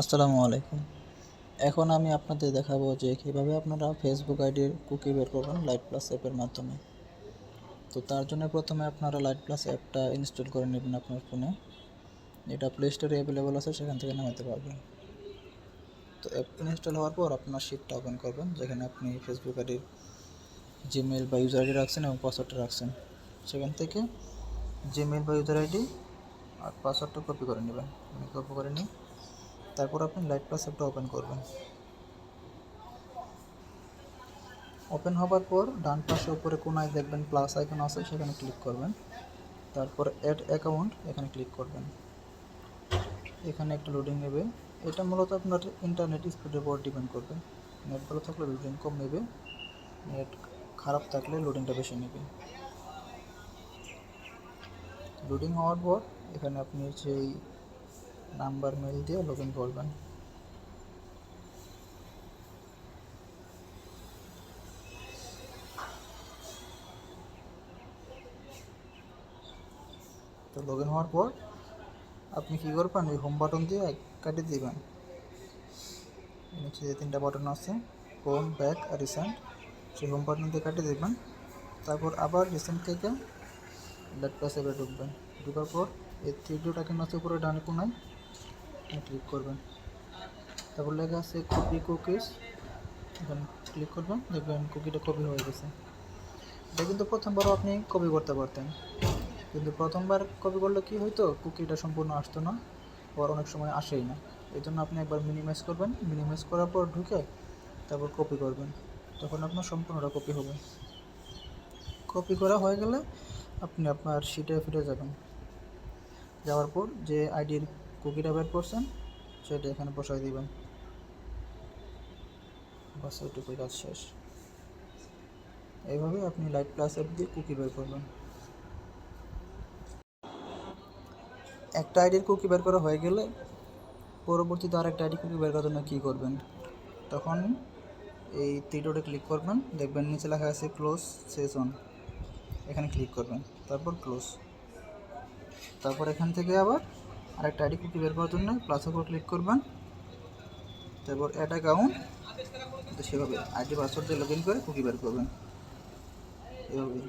আসসালামু আলাইকুম। এখন আমি আপনাদের দেখাবো যে কীভাবে আপনারা ফেসবুক আইডির কুকি বের করবেন লাইট প্লাস অ্যাপের মাধ্যমে। তো তার জন্য প্রথমে আপনারা লাইট প্লাস অ্যাপটা ইনস্টল করে নেবেন আপনার ফোনে এটা প্লে স্টোরে অ্যাভেলেবল আছে, সেখান থেকে নামাতে পারবেন। তো অ্যাপ ইনস্টল হওয়ার পর আপনার শিটটা ওপেন করবেন, যেখানে আপনি ফেসবুক আইডির জিমেল বা ইউজার আইডি রাখছেন এবং পাসওয়ার্ডটা রাখছেন। সেখান থেকে জিমেল বা ইউজার আইডি আর পাসওয়ার্ডটা কপি করে নেবেন। আমি কপি করে নিই। তারপর আপনি লাইট প্লাস অ্যাপটা ওপেন করবেন। ওপেন হবার পর ডান পাশে উপরে কোনায় দেখবেন প্লাস আইকন আছে, সেখানে ক্লিক করবেন। তারপর অ্যাড অ্যাকাউন্ট এখানে ক্লিক করবেন। এখানে একটা লোডিং নেবে। এটা মূলত আপনার ইন্টারনেট স্পিডের উপর ডিপেন্ড করবে। নেট ভালো থাকলে লোডিং কম নেবে। নেট খারাপ থাকলে লোডিংটা বেশি নেবে। লোডিং হওয়ার পর এখানে আপনি সেই নাম্বার মেল দিয়ে লগ ইন করবেন। তো লগ ইন হওয়ার পর আপনি কী করবেন? ওই হোম বাটন দিয়ে কাটিয়ে দিবেন। নিচে যে তিনটা বাটন আছে হোম ব্যাক আর রিসেন্ট সেই হোম বাটন দিয়ে কাটিয়ে দেবেন। তারপর আবার রিসেন্ট থেকে লেট এবার ঢুকবেন। ঢুকার পর এই থ্রিডোটা কেন আছে উপরে ডানে কোনায়। ক্লিক করবেন। তারপর লেখা আছে কপি কুকিজ এখানে ক্লিক করবেন। দেখবেন কুকিটা কপি হয়ে গেছে। এটা কিন্তু প্রথমবারও আপনি কপি করতে পারতেন। কিন্তু প্রথমবার কপি করলে কি হইতো? কুকিটা সম্পূর্ণ আসতো না আবার অনেক সময় আসেই না। এই জন্য আপনি একবার মিনিমাইজ করবেন। মিনিমাইজ করার পর ঢুকে তারপর কপি করবেন। তখন আপনার সম্পূর্ণটা কপি হবে। কপি করা হয়ে গেলে আপনি আপনার শিটে ফিরে যাবেন। যাওয়ার পর যে আইডির কুকিটা বের করছেন, সেটা এখানে বসাই দিবেন। বাস ওইটুকুই কাজ শেষ। এইভাবে আপনি লাইট প্লাস অ্যাপ দিয়ে কুকি বের করবেন। একটা আইডির কুকি বের করা হয়ে গেলে পরবর্তীতে আরেকটা আইডি কুকি বের করার জন্য কী করবেন? তখন এই তীরোটে ক্লিক করবেন, দেখবেন নিচে লেখা আছে ক্লোজ সেশন। এখানে ক্লিক করবেন, তারপর ক্লোজ। তারপর এখান থেকে আবার আরেকটা আইডি কুকি বের করার জন্য প্লাস ওপর ক্লিক করবেন। তারপর অ্যাড অ্যাকাউন্ট তো সেভাবে আইডি পাসওয়ার্ড দিয়ে লগ ইন করে কুকি বের করবেন। এভাবেই।